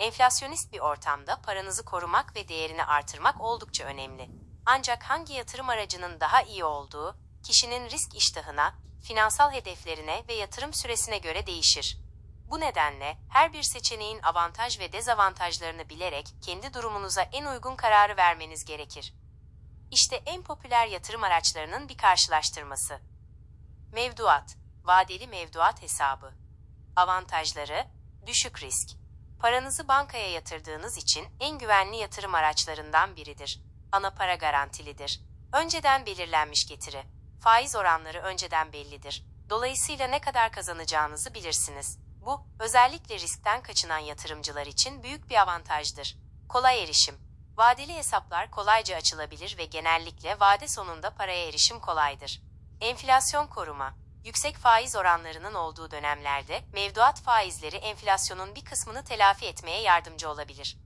Enflasyonist bir ortamda paranızı korumak ve değerini artırmak oldukça önemli. Ancak hangi yatırım aracının daha iyi olduğu, kişinin risk iştahına, finansal hedeflerine ve yatırım süresine göre değişir. Bu nedenle her bir seçeneğin avantaj ve dezavantajlarını bilerek kendi durumunuza en uygun kararı vermeniz gerekir. İşte en popüler yatırım araçlarının bir karşılaştırması. Mevduat, vadeli mevduat hesabı. Avantajları, düşük risk. Paranızı bankaya yatırdığınız için en güvenli yatırım araçlarından biridir. Ana para garantilidir. Önceden belirlenmiş getiri. Faiz oranları önceden bellidir. Dolayısıyla ne kadar kazanacağınızı bilirsiniz. Bu, özellikle riskten kaçınan yatırımcılar için büyük bir avantajdır. Kolay erişim. Vadeli hesaplar kolayca açılabilir ve genellikle vade sonunda paraya erişim kolaydır. Enflasyon koruma. Yüksek faiz oranlarının olduğu dönemlerde mevduat faizleri enflasyonun bir kısmını telafi etmeye yardımcı olabilir.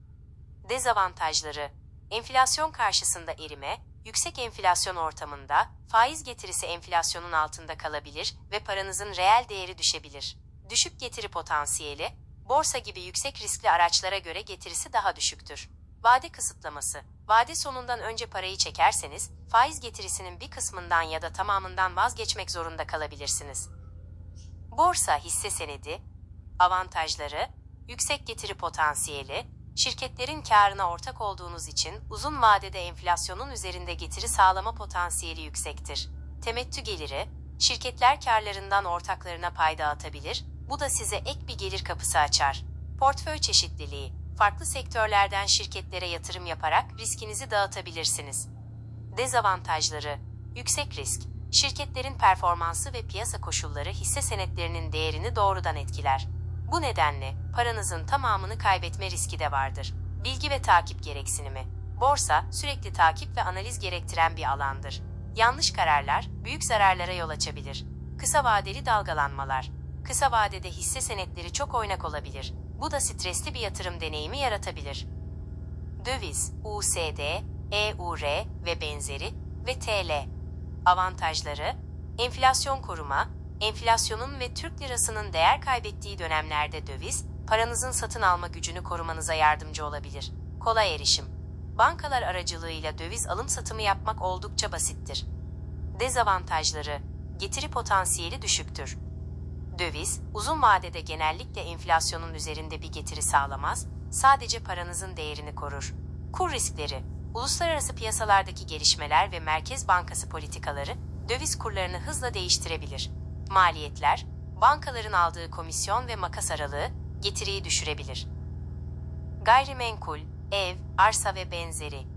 Dezavantajları. Enflasyon karşısında erime, yüksek enflasyon ortamında faiz getirisi enflasyonun altında kalabilir ve paranızın reel değeri düşebilir. Düşük getiri potansiyeli, borsa gibi yüksek riskli araçlara göre getirisi daha düşüktür. Vade kısıtlaması. Vade sonundan önce parayı çekerseniz, faiz getirisinin bir kısmından ya da tamamından vazgeçmek zorunda kalabilirsiniz. Borsa hisse senedi, avantajları, yüksek getiri potansiyeli, şirketlerin karına ortak olduğunuz için uzun vadede enflasyonun üzerinde getiri sağlama potansiyeli yüksektir. Temettü geliri, şirketler karlarından ortaklarına pay dağıtabilir, bu da size ek bir gelir kapısı açar. Portföy çeşitliliği, farklı sektörlerden şirketlere yatırım yaparak riskinizi dağıtabilirsiniz. Dezavantajları, yüksek risk, şirketlerin performansı ve piyasa koşulları hisse senetlerinin değerini doğrudan etkiler. Bu nedenle paranızın tamamını kaybetme riski de vardır. Bilgi ve takip gereksinimi. Borsa sürekli takip ve analiz gerektiren bir alandır. Yanlış kararlar büyük zararlara yol açabilir. Kısa vadeli dalgalanmalar. Kısa vadede hisse senetleri çok oynak olabilir. Bu da stresli bir yatırım deneyimi yaratabilir. Döviz, USD, EUR ve benzeri ve TL. Avantajları, enflasyon koruma, enflasyonun ve Türk lirasının değer kaybettiği dönemlerde döviz, paranızın satın alma gücünü korumanıza yardımcı olabilir. Kolay erişim. Bankalar aracılığıyla döviz alım satımı yapmak oldukça basittir. Dezavantajları, getiri potansiyeli düşüktür. Döviz, uzun vadede genellikle enflasyonun üzerinde bir getiri sağlamaz, sadece paranızın değerini korur. Kur riskleri, uluslararası piyasalardaki gelişmeler ve Merkez Bankası politikaları döviz kurlarını hızla değiştirebilir. Maliyetler, bankaların aldığı komisyon ve makas aralığı getiriyi düşürebilir. Gayrimenkul, ev, arsa ve benzeri.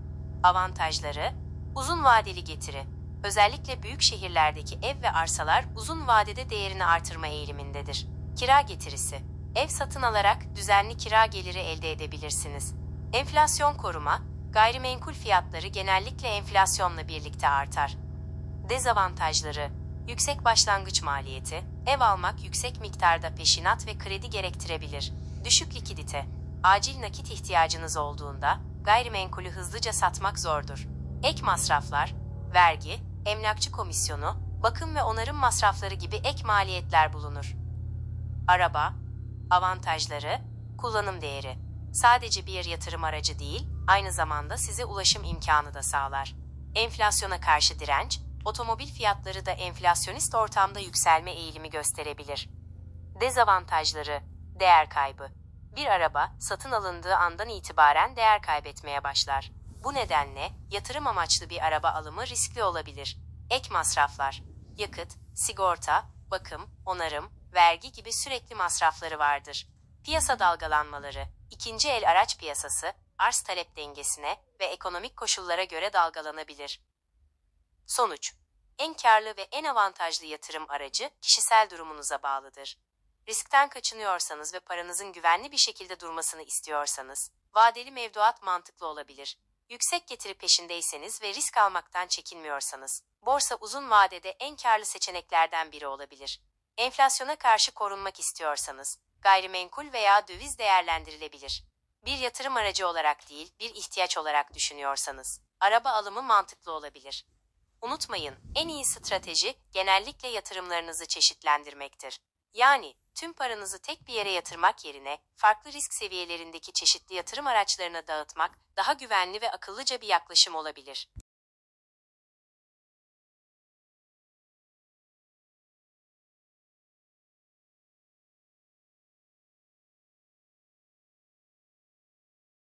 Avantajları, uzun vadeli getiri. Özellikle büyük şehirlerdeki ev ve arsalar uzun vadede değerini artırma eğilimindedir. Kira getirisi. Ev satın alarak düzenli kira geliri elde edebilirsiniz. Enflasyon koruma, gayrimenkul fiyatları genellikle enflasyonla birlikte artar. Dezavantajları, yüksek başlangıç maliyeti, ev almak yüksek miktarda peşinat ve kredi gerektirebilir. Düşük likidite, acil nakit ihtiyacınız olduğunda gayrimenkulü hızlıca satmak zordur. Ek masraflar, vergi, emlakçı komisyonu, bakım ve onarım masrafları gibi ek maliyetler bulunur. Araba, avantajları, kullanım değeri. Sadece bir yatırım aracı değil, aynı zamanda size ulaşım imkanı da sağlar. Enflasyona karşı direnç, otomobil fiyatları da enflasyonist ortamda yükselme eğilimi gösterebilir. Dezavantajları, değer kaybı. Bir araba satın alındığı andan itibaren değer kaybetmeye başlar. Bu nedenle yatırım amaçlı bir araba alımı riskli olabilir. Ek masraflar, yakıt, sigorta, bakım, onarım, vergi gibi sürekli masrafları vardır. Piyasa dalgalanmaları, ikinci el araç piyasası, arz talep dengesine ve ekonomik koşullara göre dalgalanabilir. Sonuç En karlı ve en avantajlı yatırım aracı kişisel durumunuza bağlıdır. Riskten kaçınıyorsanız ve paranızın güvenli bir şekilde durmasını istiyorsanız, vadeli mevduat mantıklı olabilir. Yüksek getiri peşindeyseniz ve risk almaktan çekinmiyorsanız, borsa uzun vadede en karlı seçeneklerden biri olabilir. Enflasyona karşı korunmak istiyorsanız, gayrimenkul veya döviz değerlendirilebilir. Bir yatırım aracı olarak değil, bir ihtiyaç olarak düşünüyorsanız, araba alımı mantıklı olabilir. Unutmayın, en iyi strateji genellikle yatırımlarınızı çeşitlendirmektir. Yani tüm paranızı tek bir yere yatırmak yerine farklı risk seviyelerindeki çeşitli yatırım araçlarına dağıtmak daha güvenli ve akıllıca bir yaklaşım olabilir.